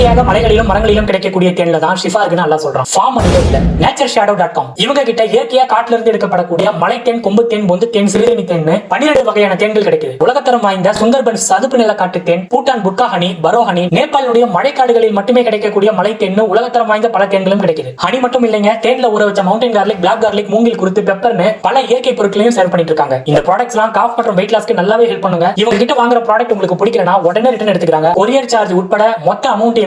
இயற்கையாக மலைகளிலும் மரங்களிலும் கிடைக்கக்கூடிய தேன்ல தான் ஷிஃபா இருக்குன்னு நல்லா சொல்றான். ஃபார்ம் மட்டும் இல்ல. நேச்சர் ஷேடோ டாட் காம் இவங்க கிட்ட இயற்கையா காட்டுல இருந்து எடுக்கப்படக்கூடிய மலை தேன் கொம்பு தேன் பொந்து தேன் சிறுநீர் தேன் பன்னிரண்டு வகையான தேன்கள் கிடைக்குது. உலகத்தரம் வாய்ந்த சுந்தர்பன் சதுப்பு நில காட்டு தேன் பூட்டான் புட்கா ஹனி பரோ ஹனி நேபாளுடைய மழைக்காடுகளில் மட்டுமே கிடைக்கக்கூடிய மலை தேன் உலகத்தரம் வாய்ந்த பல தேன்களும் கிடைக்குது. ஹனி மட்டும் இல்லைங்க தேன்ல ஊற வச்ச மவுண்டன் கார்லிக் பிளாக் கார்லிக் மூங்கில் குறித்து பெப்பர்னு பல இயற்கை பொருட்களையும் சேல் பண்ணிட்டு இருக்காங்க. இந்த ப்ராடக்ட்ஸ் எல்லாம் காஃப் மற்றும் வெயிட் லாஸ்க்கு நல்லாவே ஹெல்ப் பண்ணுங்க. இவங்க கிட்ட வாங்குற ப்ராடக்ட் உங்களுக்கு பிடிக்கலனா உடனே ரிட்டர்ன் எடுத்துக்கிறாங்க. கொரியர் சார்ஜ் உட்பட மொத்த amount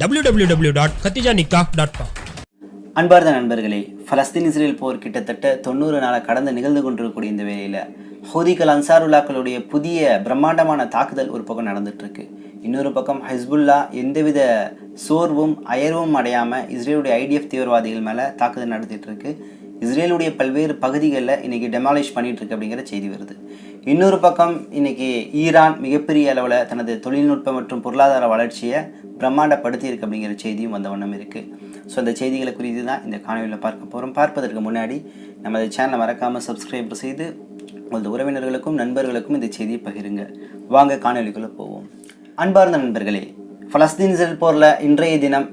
W W W dot Khadija Nikah dot com அன்பார்ந்த நண்பர்களே பலஸ்தீன் இஸ்ரேல் போர் கிட்டத்தட்ட தொண்ணூறு நாளாக கடந்து நிகழ்ந்து கொண்டிருக்கக்கூடிய இந்த வேலையில் ஹோதிகள் அன்சாருல்லாக்களுடைய புதிய பிரம்மாண்டமான தாக்குதல் ஒரு பக்கம் நடந்துட்டு இன்னொரு பக்கம் ஹிஸ்புல்லா எந்தவித சோர்வும் அயர்வும் அடையாமல் இஸ்ரேலுடைய ஐடிஎஃப் தீவிரவாதிகள் மேலே தாக்குதல் நடத்திட்டு இருக்கு இஸ்ரேலுடைய பல்வேறு பகுதிகளில் இன்றைக்கி டெமாலிஷ் பண்ணிகிட்ருக்கு அப்படிங்கிற செய்தி வருது. இன்னொரு பக்கம் இன்னைக்கு ஈரான் மிகப்பெரிய அளவில் தனது தொழில்நுட்ப மற்றும் பொருளாதார வளர்ச்சியை பிரம்மாண்டப்படுத்தியிருக்கு அப்படிங்கிற செய்தியும் வந்த வண்ணம் இருக்குது ஸோ அந்த செய்திகளை குறித்து தான் இந்த காணொலியில் பார்க்க போகிறோம் பார்ப்பதற்கு முன்னாடி நமது சேனலை மறக்காமல் சப்ஸ்கிரைப் செய்து உங்களது உறவினர்களுக்கும் நண்பர்களுக்கும் இந்த செய்தியை பகிருங்க. வாங்க காணொலிக்குள்ளே போவோம். அன்பார்ந்த நண்பர்களே பலஸ்தீன் செல் போரில் இன்றைய தினம்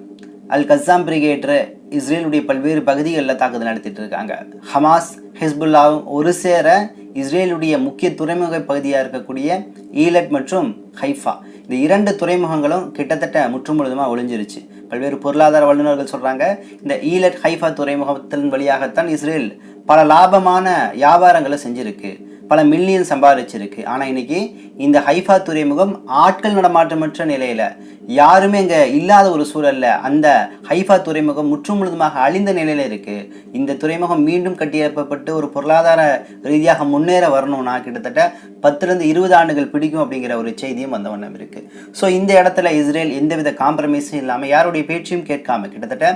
அல் கசாம் பிரிகேட்ரு இஸ்ரேலுடைய பல்வேறு பகுதிகளில் தாக்குதல் நடத்திட்டு இருக்காங்க ஹமாஸ் ஹிஸ்புல்லாவும் ஒரு சேர இஸ்ரேலுடைய முக்கிய துறைமுக பகுதியாக இருக்கக்கூடிய ஈலட் மற்றும் ஹைஃபா. இந்த இரண்டு துறைமுகங்களும் கிட்டத்தட்ட முற்றுமுழுதுமாக ஒளிஞ்சிருச்சு. பல்வேறு பொருளாதார வல்லுநர்கள் சொல்கிறாங்க இந்த ஈலட் ஹைஃபா துறைமுகத்தின் வழியாகத்தான் இஸ்ரேல் பல லாபமான வியாபாரங்களை செஞ்சுருக்கு. பல மில்லியன் சம்பாதிச்சிருக்கு. ஆனால் இன்னைக்கு இந்த ஹைஃபா துறைமுகம் ஆட்கள் நடமாட்டமற்ற நிலையில் யாருமே இங்கே இல்லாத ஒரு சூழல்ல அந்த ஹைஃபா துறைமுகம் முற்றுமுழுதுமாக அழிந்த நிலையில் இருக்குது இந்த துறைமுகம் மீண்டும் கட்டியெழுப்பப்பட்டு ஒரு பொருளாதார ரீதியாக முன்னேற வரணும்னா கிட்டத்தட்ட பத்துலேருந்து இருபது ஆண்டுகள் பிடிக்கும் அப்படிங்கிற ஒரு செய்தியும் வந்த வண்ணம் இருக்குது ஸோ இந்த இடத்துல இஸ்ரேல் எந்தவித காம்ப்ரமைஸும் இல்லாமல் யாருடைய பேச்சையும் கேட்காம கிட்டத்தட்ட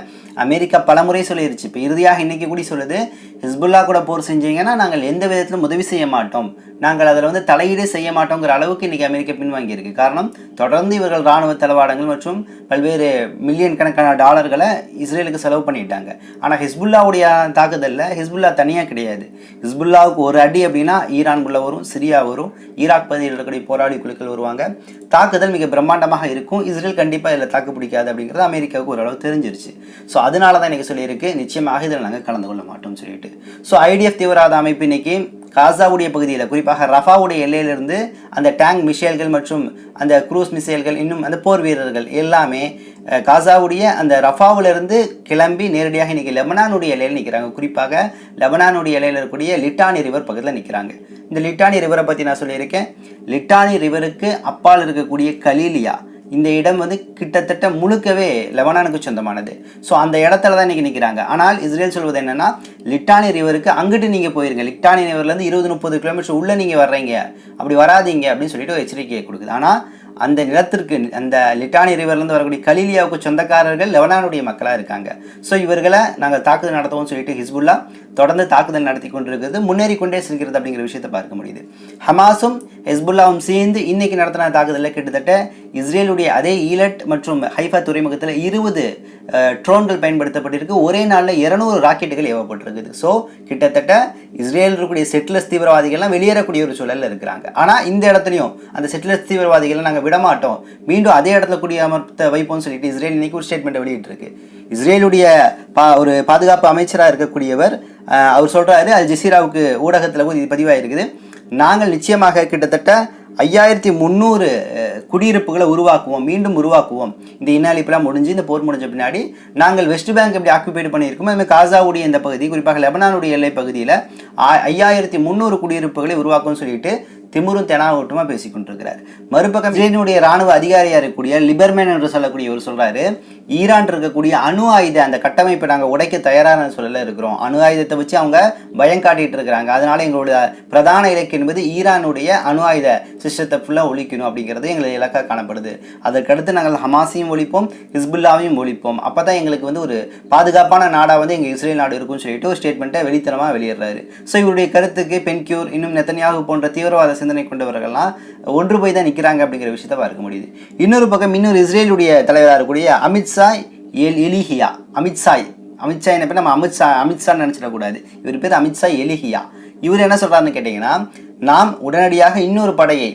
அமெரிக்கா பலமுறை சொல்லிருச்சு. இப்போ இறுதியாக இன்றைக்கி கூட சொல்லுது ஹிஸ்புல்லா கூட போர் செஞ்சீங்கன்னா நாங்கள் எந்த விதத்திலும் உதவி செய்ய மாட்டோம். நாங்கள் அதில் வந்து தலையீடு செய்ய மாட்டோங்கிற அளவுக்கு இன்றைக்கி அமெரிக்கா பின்வாங்கியிருக்கு. காரணம் தொடர்ந்து இவர்கள் ராணுவ தளவாடங்கள் மற்றும் பல்வேறு மில்லியன் கணக்கான டாலர்களை இஸ்ரேலுக்கு செலவு பண்ணிட்டாங்க. ஆனால் ஹிஸ்புல்லாவுடைய தாக்குதலில் ஹிஸ்புல்லா தனியாக கிடையாது. ஹிஸ்புல்லாவுக்கு ஒரு அடி அப்படின்னா ஈரான்குள்ள வரும் சிரியா வரும் ஈராக் பகுதியில் இருக்கக்கூடிய போராளி குழுக்கள் வருவாங்க. தாக்குதல் மிக பிரம்மாண்டமாக இருக்கும். இஸ்ரேல் கண்டிப்பாக இதில் தாக்கு பிடிக்காது அப்படிங்கிறது அமெரிக்காவுக்கு ஓரளவு தெரிஞ்சிருச்சு. ஸோ அதனால தான் இன்றைக்கி சொல்லியிருக்கு நிச்சயமாக இதில் நாங்கள் கலந்து கொள்ள மாட்டோம்னு சொல்லிட்டு. ஸோ ஐடிஎஃப் தீவிரவாத அமைப்பு இன்னைக்கு காசாவுடைய பகுதியில் குறிப்பாக ரஃபாவுடைய எல்லையிலிருந்து அந்த டேங்க் மிசைல்கள் மற்றும் அந்த குரூஸ் மிசைல்கள் இன்னும் அந்த போர் வீரர்கள் எல்லாமே காசாவுடைய அந்த ரஃபாவிலிருந்து கிளம்பி நேரடியாக இன்றைக்கி லெபனானுடைய எல்லையில் நிற்கிறாங்க குறிப்பாக லெபனானுடைய எல்லையில் இருக்கக்கூடிய லிட்டானி ரிவர் பக்கத்தில் நிற்கிறாங்க இந்த லிட்டானி ரிவரை பற்றி நான் சொல்லியிருக்கேன். லிட்டானி ரிவருக்கு அப்பால் இருக்கக்கூடிய கலீலியா இந்த இடம் வந்து கிட்டத்தட்ட முழுக்கவே லெபனானுக்கு சொந்தமானது. ஸோ அந்த இடத்துல தான் இன்றைக்கி நிற்கிறாங்க ஆனால் இஸ்ரேல் சொல்வது என்னென்னா லிட்டானி ரிவருக்கு அங்கிட்டு நீங்கள் போயிருங்க. லிட்டானி ரிவர்லேருந்து இருபது முப்பது கிலோமீட்டர் உள்ளே நீங்கள் வர்றீங்க. அப்படி வராதீங்க அப்படின்னு சொல்லிட்டு ஒரு எச்சரிக்கையை கொடுக்குது. ஆனால் அந்த நிலத்திற்கு அந்த லிட்டானி ரிவர்லேருந்து வரக்கூடிய கலீலியாவுக்கு சொந்தக்காரர்கள் லெபனானுடைய மக்களாக இருக்காங்க. ஸோ இவர்களை நாங்கள் தாக்குதல் நடத்துவோம்னு சொல்லிட்டு ஹிஸ்புல்லா தொடர்ந்து தாக்குதல் நடத்தி கொண்டிருக்கிறது முன்னேறி கொண்டே செல்கிறது அப்படிங்கிற விஷயத்தை பார்க்க முடியுது. ஹமாஸும் ஹெஸ்புல்லாவும் சேர்ந்து இன்னைக்கு நடத்தின தாக்குதலில் கிட்டத்தட்ட இஸ்ரேலுடைய அதே ஈலட் மற்றும் ஹைஃபா துறைமுகத்தில் இருபது ட்ரோன்கள் பயன்படுத்தப்பட்டிருக்கு. ஒரே நாளில் இருநூறு ராக்கெட்டுகள் ஏவப்பட்டிருக்குது. ஸோ கிட்டத்தட்ட இஸ்ரேல் இருக்கக்கூடிய செட்டிலர்ஸ் தீவிரவாதிகள்லாம் வெளியேறக்கூடிய ஒரு சூழலில் இருக்கிறாங்க. ஆனால் இந்த இடத்துலையும் அந்த செட்டிலர்ஸ் தீவிரவாதிகளை நாங்கள் விடமாட்டோம். மீண்டும் அதே இடத்துல குடியமர்த்த வைப்போம்னு சொல்லிட்டு இஸ்ரேல் இன்னைக்கு ஒரு ஸ்டேட்மெண்ட் வெளியிட்டிருக்கு. இஸ்ரேலுடைய பா ஒரு பாதுகாப்பு அமைச்சராக இருக்கக்கூடியவர் அவர் சொல்கிறாரு அல் ஜசீராவுக்கு ஊடகத்தில் கூட இது பதிவாயிருக்குது. நாங்கள் நிச்சயமாக கிட்டத்தட்ட ஐயாயிரத்தி முந்நூறு குடியிருப்புகளை உருவாக்குவோம் மீண்டும் உருவாக்குவோம். இந்த இன்னாளிப்பெல்லாம் முடிஞ்சு இந்த போர் முடிஞ்ச பின்னாடி நாங்கள் வெஸ்ட் பேங்க் எப்படி ஆக்குபைடு பண்ணியிருக்கோமோ அதுமாதிரி காசாவுடைய இந்த பகுதி குறிப்பாக லெபனானுடைய எல்லை பகுதியில் ஐயாயிரத்தி முந்நூறு குடியிருப்புகளை உருவாக்கும்னு சொல்லிட்டு திமுரும் தெனாவட்டுமா பேசிக் கொண்டிருக்கிறார் மறுபக்கம் இஸ்ரேலினுடைய ராணுவ அதிகாரியாக இருக்கக்கூடிய லிபர்மேன் என்று சொல்லக்கூடியவர் சொல்றாரு ஈரான் இருக்கக்கூடிய அணு ஆயுத அந்த கட்டமைப்பை நாங்கள் உடைக்க தயாரான சூழலில் இருக்கிறோம். அணு ஆயுதத்தை வச்சு அவங்க பயம் காட்டிட்டு இருக்கிறாங்க. அதனால எங்களுடைய பிரதான இலக்கு என்பது ஈரானுடைய அணு ஆயுத சிஸ்டத்தை ஃபுல்லாக ஒழிக்கணும் அப்படிங்கிறது எங்களுக்கு இலக்காக காணப்படுது. அதற்கடுத்து நாங்கள் ஹமாஸையும் ஒழிப்போம் ஹிஸ்புல்லாவையும் ஒழிப்போம். அப்போ தான் எங்களுக்கு வந்து ஒரு பாதுகாப்பான நாடாக வந்து எங்கள் இஸ்ரேல் நாடு இருக்கும்னு சொல்லிட்டு ஒரு ஸ்டேட்மெண்ட்டை வெளித்தனமாக வெளியிடுறாரு. ஸோ இவருடைய கருத்துக்கு பென்கியூர் இன்னும் நெத்தனியாக போன்ற தீவிரவாத சிந்தனை கொண்டவர்கள்லாம் ஒன்று போய் தான் நிற்கிறாங்க அப்படிங்கிற விஷயத்த பார்க்க முடியுது. இன்னொரு பக்கம் இன்னொரு இஸ்ரேலுடைய தலைவராக இருக்கக்கூடிய Amichai El Eliyahu Amichai Amichai என்ன பேர்? நம்ம அமித்ஷா அமித்ஷான்னு நினச்சிடக்கூடாது. இவர் பேர் அமித்ஷா எலிஹியா. இவர் என்ன சொல்றாருன்னு கேட்டிங்கன்னா நாம் உடனடியாக இன்னொரு படையை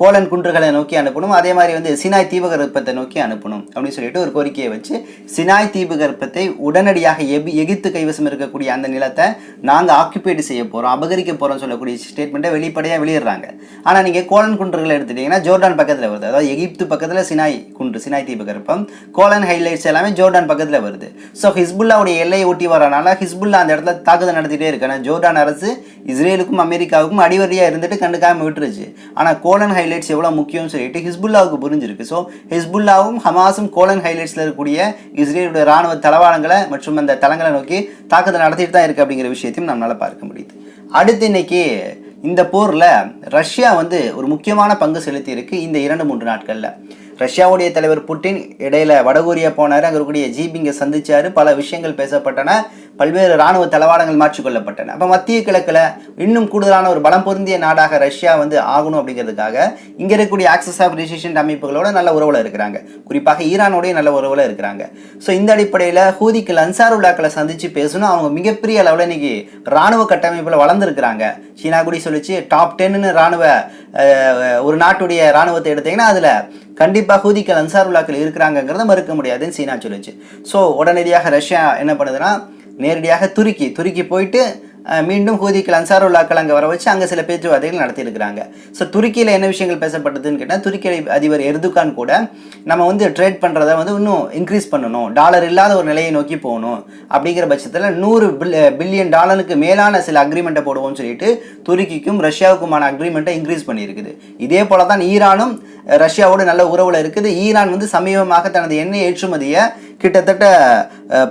கோலன் குன்றுகளை நோக்கி அனுப்பணும். அதே மாதிரி வந்து சினாய் தீபகற்பத்தை நோக்கி அனுப்பணும் அப்படின்னு சொல்லிட்டு ஒரு கோரிக்கையை வச்சு சினாய் தீபகற்பத்தை உடனடியாக எபி எகிப்து கைவசம் இருக்கக்கூடிய அந்த நிலத்தை நாங்கள் ஆக்குபைடு செய்ய போகிறோம் அபகரிக்க போகிறோம் சொல்லக்கூடிய ஸ்டேட்மெண்ட்டை வெளிப்படையாக வெளியிடுறாங்க. ஆனால் நீங்கள் கோலன் குன்றுகளை எடுத்துட்டீங்கன்னா ஜோர்டான் பக்கத்தில் வருது. அதாவது எகிப்து பக்கத்தில் சினாய் குன்று சினாய் தீபகற்பம். கோலன் ஹைலைட்ஸ் எல்லாமே ஜோர்டான் பக்கத்தில் வருது. ஸோ ஹிஸ்புல்லாவுடைய எல்லையை ஒட்டி வரனால ஹிஸ்புல்லா அந்த இடத்துல தாக்குதல் நடத்திட்டே இருக்கு ஆனால் ஜோர்டான் அரசு இஸ்ரேலுக்கும் அமெரிக்காவுக்கும் அடிவரியாக இருந்துட்டு கண்டுக்காமல் விட்டுருச்சு. ஆனால் கோலன் ஹை ஹைலைட்ஸ் எவ்வளோ முக்கியம்னு சொல்லிட்டு ஹிஸ்புல்லாவுக்கு புரிஞ்சிருக்கு. ஸோ ஹிஸ்புல்லாவும் ஹமாஸும் கோலன் ஹைலைட்ஸில் இருக்கக்கூடிய இஸ்ரேலுடைய ராணுவ தளவாளங்களை மற்றும் அந்த தளங்களை நோக்கி தாக்குதல் நடத்திட்டு தான் இருக்கு அப்படிங்கிற விஷயத்தையும் நம்மளால பார்க்க முடியுது. அடுத்து இன்னைக்கு இந்த போரில் ரஷ்யா வந்து ஒரு முக்கியமான பங்கு செலுத்தியிருக்கு இந்த இரண்டு மூன்று நாட்களில். ரஷ்யாவுடைய தலைவர் புட்டின் இடையில வடகொரியா போனார் அங்கே இருக்கக்கூடிய ஜிபிங்கை சந்திச்சாரு பல விஷயங்கள் பேசப்பட்டன. பல்வேறு ராணுவ தளவாடங்கள் மாற்றிக்கொள்ளப்பட்டன. அப்போ மத்திய கிழக்கில் இன்னும் கூடுதலான ஒரு பலம் பொருந்திய நாடாக ரஷ்யா வந்து ஆகணும் அப்படிங்கிறதுக்காக இங்கே இருக்கக்கூடிய ஆக்சஸ் ஆஃப் ரெசிஸ்டன்ட் அமைப்புகளோட நல்ல உறவில் இருக்கிறாங்க. குறிப்பாக ஈரானோடய நல்ல உறவில் இருக்கிறாங்க. ஸோ இந்த அடிப்படையில் ஹூதிக்கு அன்சாருல்லாக்களை சந்தித்து பேசணும். அவங்க மிகப்பெரிய அளவில் இன்னைக்கு ராணுவ கட்டமைப்பில் வளர்ந்துருக்கிறாங்க. சீனா கூட சொல்லிச்சு டாப் டென்னு ராணுவ ஒரு நாட்டுடைய ராணுவத்தை எடுத்தீங்கன்னா அதில் கண்டிப்பாக ஹூதிக்கள் அன்சாருல்லாக்கள் இருக்கிறாங்கங்கிறத மறுக்க முடியாதுன்னு சீனா சொல்லுச்சு. ஸோ உடனடியாக ரஷ்யா என்ன பண்ணுதுன்னா நேரடியாக துருக்கி துருக்கி போயிட்டு மீண்டும் ஹூதிக்கள் அன்சாருல்லாக்கள் அங்கே வர வச்சு அங்கே சில பேச்சுவார்த்தைகள் நடத்தியிருக்கிறாங்க. ஸோ துருக்கியில் என்ன விஷயங்கள் பேசப்பட்டதுன்னு கேட்டால் துருக்கி அதிபர் எர்துகான் கூட நம்ம வந்து ட்ரேட் பண்ணுறத வந்து இன்னும் இன்க்ரீஸ் பண்ணணும் டாலர் இல்லாத ஒரு நிலையை நோக்கி போகணும் அப்படிங்கிற பட்சத்தில் நூறு பில்லியன் டாலருக்கு மேலான சில அக்ரிமெண்ட்டை போடுவோம்னு சொல்லிட்டு துருக்கிக்கும் ரஷ்யாவுக்குமான அக்ரிமெண்ட்டை இன்க்ரீஸ் பண்ணியிருக்குது. இதே போல தான் ஈரானும் ரஷ்யாவோட ரஷ்யாவோடு நல்ல உறவில் இருக்குது. ஈரான் வந்து சமீபமாக தனது எண்ணெய் ஏற்றுமதியை கிட்டத்தட்ட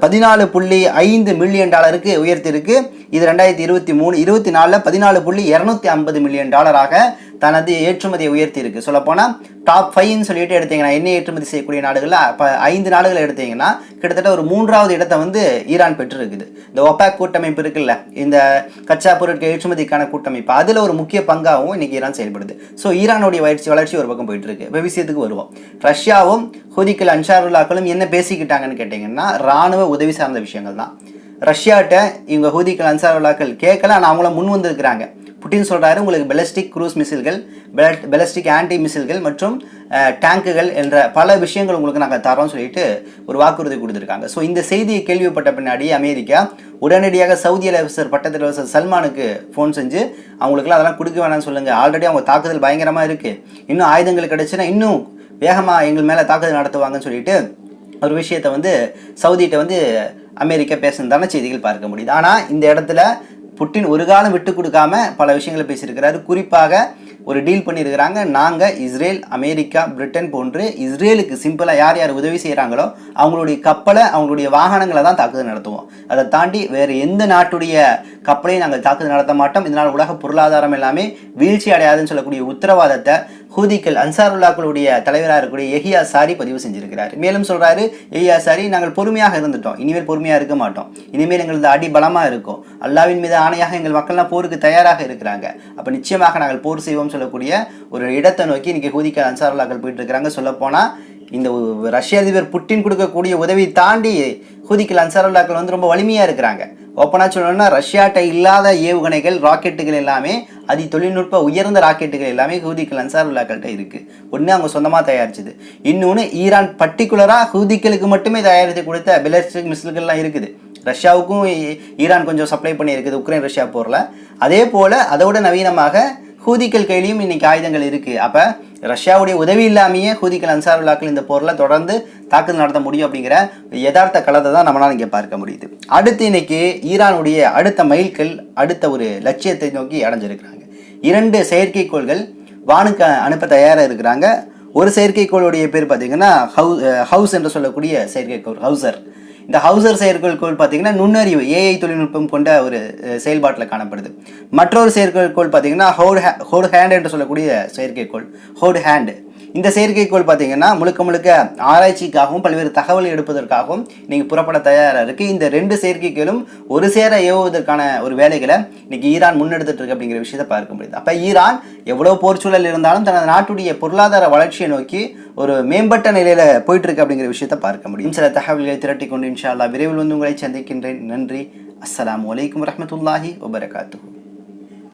பதினாலு புள்ளி ஐந்து மில்லியன் டாலருக்கு உயர்த்தியிருக்கு இது ரெண்டாயிரத்தி இருபத்தி மூணு இருபத்தி நாலில் பதினாலு புள்ளி இரநூத்தி ஐம்பது மில்லியன் டாலராக தனது ஏற்றுமதியை உயர்த்தியிருக்கு சொல்லப்போனால் டாப் ஃபைவ்னு சொல்லிட்டு எடுத்தீங்கன்னா எண்ணெய் ஏற்றுமதி செய்யக்கூடிய நாடுகளில் இப்போ ஐந்து நாடுகள் எடுத்தீங்கன்னா கிட்டத்தட்ட ஒரு மூன்றாவது இடத்தை வந்து ஈரான் பெற்றிருக்குது. இந்த ஒபாக் கூட்டமைப்பு இருக்குல்ல இந்த கச்சா பொருட்கள் ஏற்றுமதிக்கான கூட்டமைப்பு அதில் ஒரு முக்கிய பங்காகவும் இன்றைக்கி ஈரான் செயல்படுது. ஸோ ஈரானுடைய வளர்ச்சி வளர்ச்சி ஒரு பக்கம் போயிட்டு இருக்கு. இப்போ விஷயத்துக்கு வருவோம். ரஷ்யாவும் ஹுதிக்கல் அன்சாருல்லாக்களும் என்ன பேசிக்கிட்டாங்கன்னு கேட்டிங்கன்னா ராணுவ உதவி சார்ந்த விஷயங்கள் தான். ரஷ்யாட்ட இவங்க ஹூதிக்கள் அன்சார்வலாக்கள் கேட்கல ஆனால் அவங்கள முன் வந்திருக்கிறாங்க. புட்டின் சொல்கிறாரு உங்களுக்கு பெலஸ்டிக் குரூஸ் மிசில்கள் பெலஸ்டிக் ஆன்டி மிசில்கள் மற்றும் டேங்குகள் என்ற பல விஷயங்கள் உங்களுக்கு நாங்கள் தரோம் சொல்லிட்டு ஒரு வாக்குறுதி கொடுத்துருக்காங்க. ஸோ இந்த செய்தியை கேள்விப்பட்ட பின்னாடி அமெரிக்கா உடனடியாக சவுதி இளவரசர் பட்டத்து இளவரசர் சல்மானுக்கு ஃபோன் செஞ்சு அவங்களுக்குலாம் அதெல்லாம் கொடுக்க வேணாம்னு சொல்லுங்கள் ஆல்ரெடி அவங்க தாக்குதல் பயங்கரமாக இருக்குது இன்னும் ஆயுதங்கள் கிடச்சுன்னா இன்னும் வேகமாக எங்கள் மேலே தாக்குதல் நடத்துவாங்கன்னு சொல்லிட்டு ஒரு விஷயத்தை வந்து சவுதிகிட்ட வந்து அமெரிக்கா பேசுனதான செய்திகள் பார்க்க முடியுது. ஆனால் இந்த இடத்துல புட்டின் ஒரு காலம் விட்டு கொடுக்காம பல விஷயங்களை பேசியிருக்கிறாரு. குறிப்பாக ஒரு டீல் பண்ணியிருக்கிறாங்க நாங்கள் இஸ்ரேல் அமெரிக்கா பிரிட்டன் போன்று இஸ்ரேலுக்கு சிம்பிளாக யார் யார் உதவி செய்கிறாங்களோ அவங்களுடைய கப்பலை அவங்களுடைய வாகனங்களை தான் தாக்குதல் நடத்துவோம். அதை தாண்டி வேறு எந்த நாட்டுடைய கப்பலையும் நாங்கள் தாக்குதல் நடத்த மாட்டோம். இதனால் உலக பொருளாதாரம் எல்லாமே வீழ்ச்சி அடையாதுன்னு சொல்லக்கூடிய உத்தரவாதத்தை ஹூதிக்கள் அன்சாருல்லாக்களுடைய தலைவராக இருக்கக்கூடிய எஹியா சாரி பதிவு செஞ்சிருக்கிறார். மேலும் சொல்றாரு எஹியா சாரி நாங்கள் பொறுமையாக இருந்துட்டோம். இனிமேல் பொறுமையாக இருக்க மாட்டோம். இனிமேல் எங்களது அடி பலமாக இருக்கும். அல்லாவின் மீது ஆணையாக எங்கள் மக்கள்லாம் போருக்கு தயாராக இருக்கிறாங்க. அப்போ நிச்சயமாக நாங்கள் போர் செய்வோம் சொல்லக்கூடிய ஒரு இடத்தை நோக்கி இன்னைக்கு ஹூதிக்கள் அன்சாருல்லாக்கள் போயிட்டு இருக்கிறாங்க சொல்லப்போனால் இந்த ரஷ்ய அதிபர் புட்டின் கொடுக்கக்கூடிய உதவி தாண்டி ஹூதிக்கள் அன்சாருல்லாக்கள் வந்து ரொம்ப வலிமையாக இருக்கிறாங்க. ஓப்பனாக சொல்லணும்னா ரஷ்யாட்ட இல்லாத ஏவுகணைகள் ராக்கெட்டுகள் எல்லாமே அதி தொழில்நுட்ப உயர்ந்த ராக்கெட்டுகள் எல்லாமே ஹூதிக்கள் அன்சாருல்லாக்கள்கிட்ட இருக்குது ஒன்று அவங்க சொந்தமாக தயாரிச்சது. இன்னொன்று ஈரான் பர்டிகுலராக ஹூதிக்களுக்கு மட்டுமே தயாரித்து கொடுத்த பெலஸ்டிக் மிசில்கள்லாம் இருக்குது. ரஷ்யாவுக்கும் ஈரான் கொஞ்சம் சப்ளை பண்ணியிருக்குது. உக்ரைன் ரஷ்யா போரில். அதே போல் அதோட நவீனமாக ஹூதிக்கள் கையிலையும் இன்னைக்கு ஆயுதங்கள் இருக்கு. அப்ப ரஷ்யாவுடைய உதவி இல்லாமையே ஹூதிக்கள் அன்சாருல்லாக்கள் இந்த போர்ல தொடர்ந்து தாக்குதல் நடத்த முடியும் அப்படிங்கிற யதார்த்த களத்தை தான் நம்மளால இங்கே பார்க்க முடியுது. அடுத்து இன்னைக்கு ஈரானுடைய அடுத்த மைல்கள் அடுத்த ஒரு லட்சியத்தை நோக்கி அடைஞ்சிருக்கிறாங்க. இரண்டு செயற்கைக்கோள்கள் வானுக்கு அனுப்ப தயாராக இருக்கிறாங்க. ஒரு செயற்கைக்கோளுடைய பேர் பார்த்தீங்கன்னா ஹவு ஹவுஸ் என்று சொல்லக்கூடிய செயற்கைக்கோள் ஹவுசர். இந்த ஹவுசர் செயற்கைக்கோள் பார்த்தீங்கன்னா நுண்ணறிவு ஏஐ தொழில்நுட்பம் கொண்ட ஒரு செயல்பாட்டில் காணப்படுது. மற்றொரு செயற்கைக்கோள் பார்த்தீங்கன்னா ஹோட் ஹே ஹோட் ஹேண்ட் என்று சொல்லக்கூடிய செயற்கைக்கோள் ஹோட் ஹேண்டு இந்த செயற்கைக்கோள் பார்த்தீங்கன்னா முழுக்க முழுக்க ஆராய்ச்சிக்காகவும் பல்வேறு தகவல் எடுப்பதற்காகவும் நீங்கள் புறப்பட தயாராக இருக்குது இந்த ரெண்டு செயற்கைக்கோளும் ஒரு சேர ஏவுவதற்கான ஒரு வேலைகளை இன்னைக்கு ஈரான் முன்னெடுத்துட்டு இருக்கு அப்படிங்கிற விஷயத்தை பார்க்க முடியுது. அப்போ ஈரான் எவ்வளோ போர் சூழல் இருந்தாலும் தனது நாட்டுடைய பொருளாதார வளர்ச்சியை நோக்கி ஒரு மேம்பட்ட நிலையில் போயிட்டுருக்கு அப்படிங்கிற விஷயத்தை பார்க்க முடியும். சில தகவல்களை திரட்டி கொண்டு இன்ஷா அல்லா விரைவில் வந்து உங்களை சந்திக்கின்றேன். நன்றி. அஸ்லாம் வலைக்கம் வரமத்துல்லாஹி வபரகாத்து